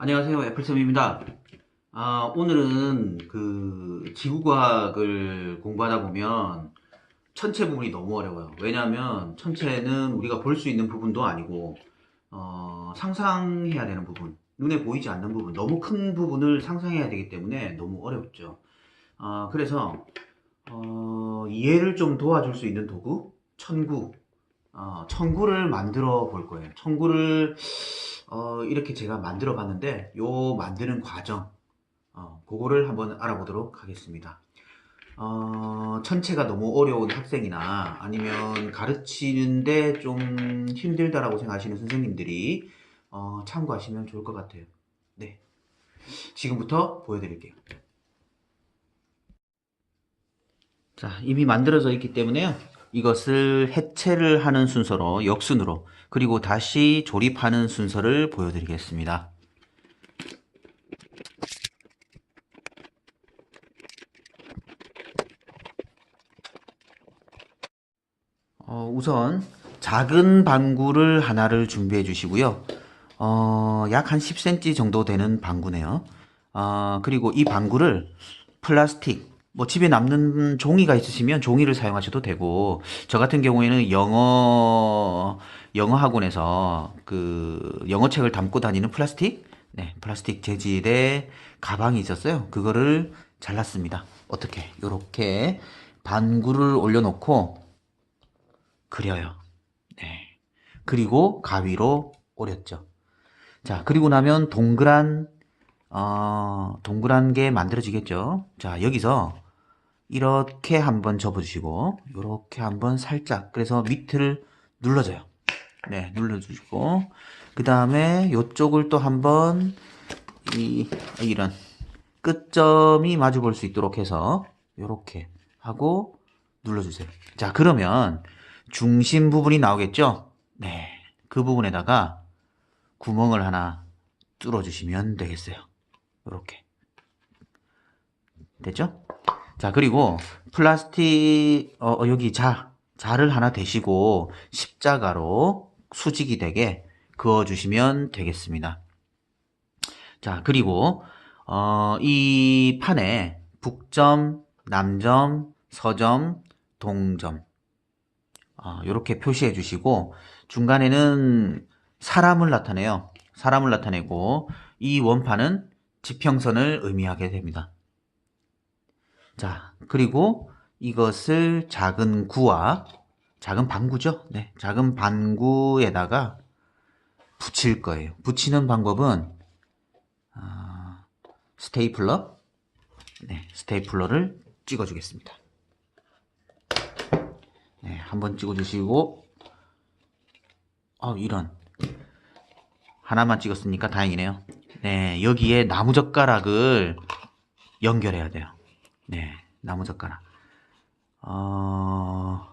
안녕하세요. 애플쌤입니다. 아, 오늘은 그 지구과학을 공부하다 보면 천체 부분이 너무 어려워요. 왜냐하면 천체는 우리가 볼 수 있는 부분도 아니고 어, 상상해야 되는 부분, 눈에 보이지 않는 부분, 너무 큰 부분을 상상해야 되기 때문에 너무 어렵죠. 아, 그래서 어, 이해를 좀 도와줄 수 있는 도구, 천구, 어, 천구를 만들어 볼 거예요. 천구를 어, 이렇게 제가 만들어 봤는데 요 만드는 과정 어, 그거를 한번 알아보도록 하겠습니다. 어, 천체가 너무 어려운 학생이나 아니면 가르치는데 좀 힘들다라고 생각하시는 선생님들이 어, 참고하시면 좋을 것 같아요. 네. 지금부터 보여드릴게요. 자, 이미 만들어져 있기 때문에요. 이것을 해체를 하는 순서로 역순으로 그리고 다시 조립하는 순서를 보여드리겠습니다. 어, 우선 작은 방구를 하나를 준비해 주시고요. 어, 약 한 10cm 정도 되는 방구네요. 어, 그리고 이 방구를 플라스틱, 뭐 집에 남는 종이가 있으시면 종이를 사용하셔도 되고, 저 같은 경우에는 영어, 영어 학원에서 그 영어 책을 담고 다니는 플라스틱, 네, 플라스틱 재질의 가방이 있었어요. 그거를 잘랐습니다. 어떻게? 요렇게 반구를 올려놓고 그려요. 네. 그리고 가위로 오렸죠. 자, 그리고 나면 동그란, 어, 동그란 게 만들어지겠죠. 자, 여기서 이렇게 한번 접어주시고, 이렇게 한번 살짝, 그래서 밑을 눌러줘요. 네, 눌러주시고, 그 다음에 이쪽을 또 한번, 이, 이런, 끝점이 마주 볼 수 있도록 해서, 이렇게 하고, 눌러주세요. 자, 그러면, 중심 부분이 나오겠죠? 네. 그 부분에다가 구멍을 하나 뚫어주시면 되겠어요. 이렇게. 됐죠? 자, 그리고 플라스틱, 어, 어, 여기 자, 자를 하나 대시고 십자가로 수직이 되게 그어주시면 되겠습니다. 자, 그리고, 어, 이 판에 북점, 남점, 서점, 동점, 어, 이렇게 표시해 주시고 중간에는 사람을 나타내요. 사람을 나타내고 이 원판은 지평선을 의미하게 됩니다. 자, 그리고 이것을 작은 구와 작은 반구죠. 네, 작은 반구에다가 붙일 거예요. 붙이는 방법은 아, 스테이플러, 네, 스테이플러를 찍어주겠습니다. 네, 한번 찍어주시고, 어, 이런. 하나만 찍었으니까 다행이네요. 네, 여기에 나무젓가락을 연결해야 돼요. 네, 나무젓가락. 어,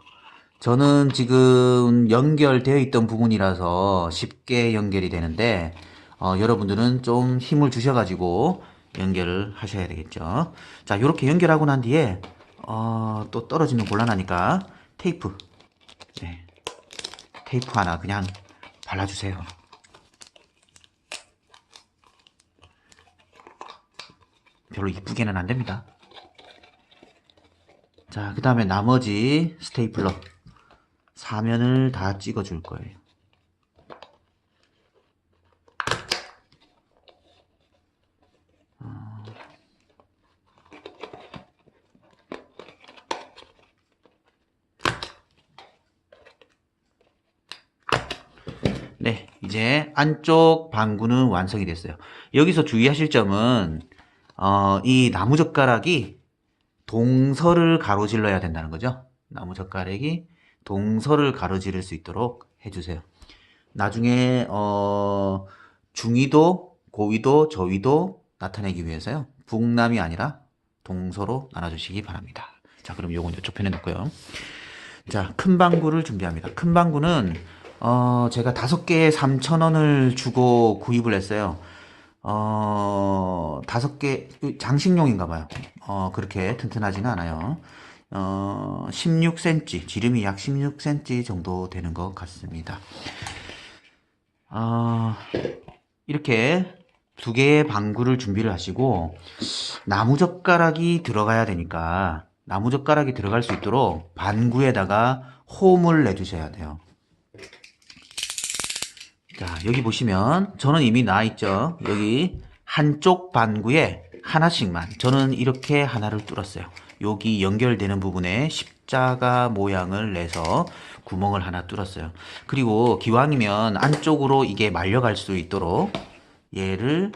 저는 지금 연결되어 있던 부분이라서 쉽게 연결이 되는데, 어, 여러분들은 좀 힘을 주셔가지고 연결을 하셔야 되겠죠. 자, 이렇게 연결하고 난 뒤에, 어, 또 떨어지면 곤란하니까, 테이프. 네. 테이프 하나 그냥 발라주세요. 별로 이쁘게는 안 됩니다. 자, 그 다음에 나머지 스테이플러. 사면을 다 찍어줄 거예요. 네, 이제 안쪽 방구는 완성이 됐어요. 여기서 주의하실 점은 어, 이 나무젓가락이 동서를 가로질러야 된다는 거죠. 나무젓가락이 동서를 가로지를 수 있도록 해주세요. 나중에 어, 중위도, 고위도, 저위도 나타내기 위해서요. 북남이 아니라 동서로 나눠주시기 바랍니다. 자, 그럼 요건 이쪽 편에 놓고요. 자, 큰 방구를 준비합니다. 큰 방구는 어, 제가 다섯 개에 3,000원을 주고 구입을 했어요. 어, 다섯 개, 장식용인가 봐요. 어, 그렇게 튼튼하지는 않아요. 어, 16cm, 지름이 약 16cm 정도 되는 것 같습니다. 어, 이렇게 두 개의 방구를 준비를 하시고 나무 젓가락이 들어가야 되니까 나무 젓가락이 들어갈 수 있도록 반구에다가 홈을 내주셔야 돼요. 자, 여기 보시면 저는 이미 나와 있죠. 여기 한쪽 반구에 하나씩만 저는 이렇게 하나를 뚫었어요. 여기 연결되는 부분에 십자가 모양을 내서 구멍을 하나 뚫었어요. 그리고 기왕이면 안쪽으로 이게 말려갈 수 있도록 얘를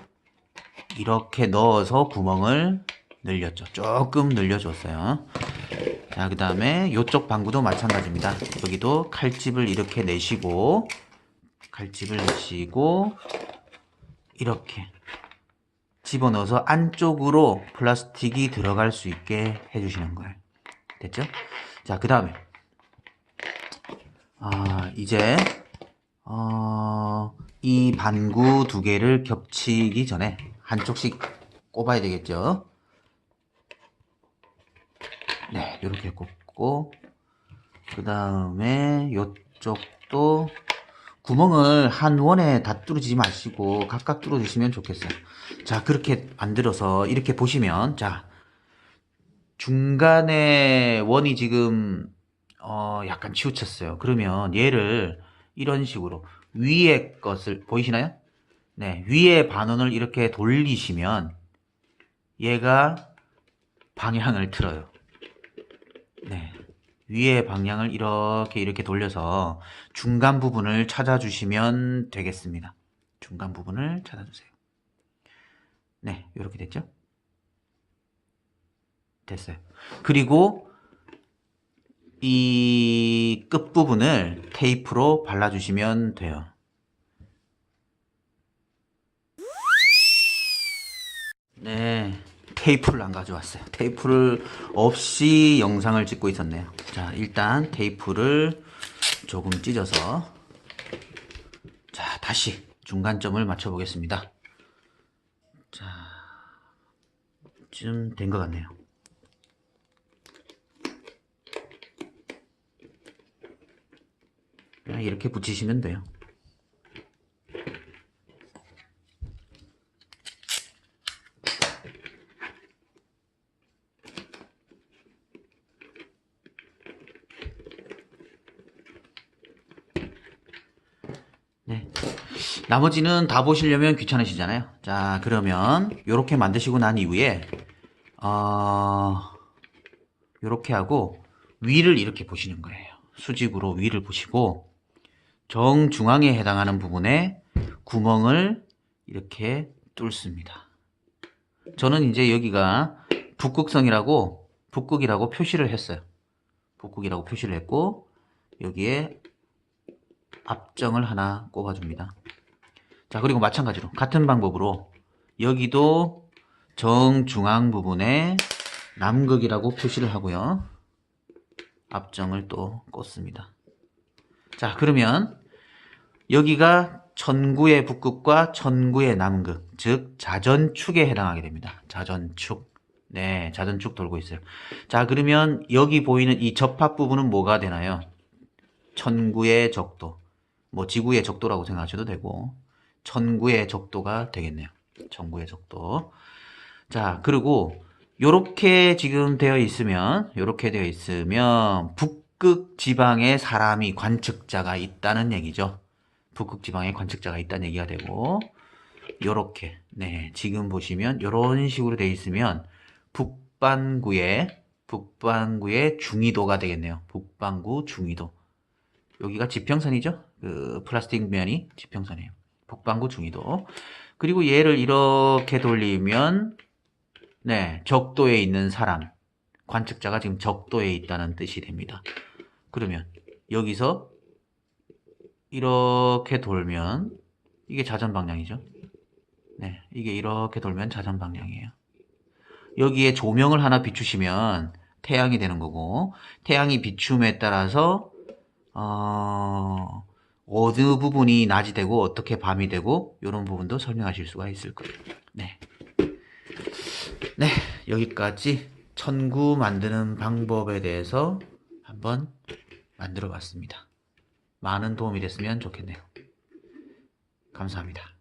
이렇게 넣어서 구멍을 늘렸죠. 조금 늘려줬어요. 자, 그 다음에 이쪽 방구도 마찬가지입니다. 여기도 칼집을 이렇게 내시고 칼집을 내시고 이렇게 집어넣어서 안쪽으로 플라스틱이 들어갈 수 있게 해주시는 거예요. 됐죠? 자, 그 다음에 아, 이제 어, 이 반구 두 개를 겹치기 전에 한쪽씩 꼽아야 되겠죠? 네, 이렇게 꼽고 그 다음에 이쪽도 구멍을 한 원에 다 뚫어지지 마시고 각각 뚫어주시면 좋겠어요. 자, 그렇게 만들어서 이렇게 보시면 자 중간에 원이 지금 어 약간 치우쳤어요. 그러면 얘를 이런 식으로 위에 것을 보이시나요? 네, 위에 반원을 이렇게 돌리시면 얘가 방향을 틀어요. 네. 위에 방향을 이렇게 이렇게 돌려서 중간 부분을 찾아주시면 되겠습니다. 중간 부분을 찾아주세요. 네, 이렇게 됐죠? 됐어요. 그리고 이 끝부분을 테이프로 발라주시면 돼요. 네, 테이프를 안 가져왔어요. 테이프를 없이 영상을 찍고 있었네요. 자, 일단 테이프를 조금 찢어서 자, 다시 중간점을 맞춰 보겠습니다. 자, 좀된것 같네요. 그냥 이렇게 붙이시면 돼요. 네. 나머지는 다 보시려면 귀찮으시잖아요. 자, 그러면 이렇게 만드시고 난 이후에 어, 이렇게 하고 위를 이렇게 보시는 거예요. 수직으로 위를 보시고 정중앙에 해당하는 부분에 구멍을 이렇게 뚫습니다. 저는 이제 여기가 북극성이라고 북극이라고 표시를 했어요. 북극이라고 표시를 했고 여기에 앞정을 하나 꼽아줍니다. 자, 그리고 마찬가지로 같은 방법으로 여기도 정중앙 부분에 남극이라고 표시를 하고요. 앞정을 또 꽂습니다. 자, 그러면 여기가 천구의 북극과 천구의 남극, 즉 자전축에 해당하게 됩니다. 자전축. 네, 자전축 돌고 있어요. 자, 그러면 여기 보이는 이 접합 부분은 뭐가 되나요? 천구의 적도. 뭐 지구의 적도라고 생각하셔도 되고 천구의 적도가 되겠네요. 천구의 적도. 자, 그리고 요렇게 지금 되어 있으면 요렇게 되어 있으면 북극 지방에 사람이 관측자가 있다는 얘기죠. 북극 지방에 관측자가 있다는 얘기가 되고 요렇게 네, 지금 보시면 요런 식으로 되어 있으면 북반구의 북반구의 중위도가 되겠네요. 북반구 중위도. 여기가 지평선이죠. 그 플라스틱 면이 지평선이에요. 북반구 중위도. 그리고 얘를 이렇게 돌리면 네, 적도에 있는 사람, 관측자가 지금 적도에 있다는 뜻이 됩니다. 그러면 여기서 이렇게 돌면 이게 자전 방향이죠. 네, 이게 이렇게 돌면 자전 방향이에요. 여기에 조명을 하나 비추시면 태양이 되는 거고 태양이 비춤에 따라서 어, 어느 부분이 낮이 되고 어떻게 밤이 되고 이런 부분도 설명하실 수가 있을 거예요. 네. 네, 여기까지 천구 만드는 방법에 대해서 한번 만들어 봤습니다. 많은 도움이 됐으면 좋겠네요. 감사합니다.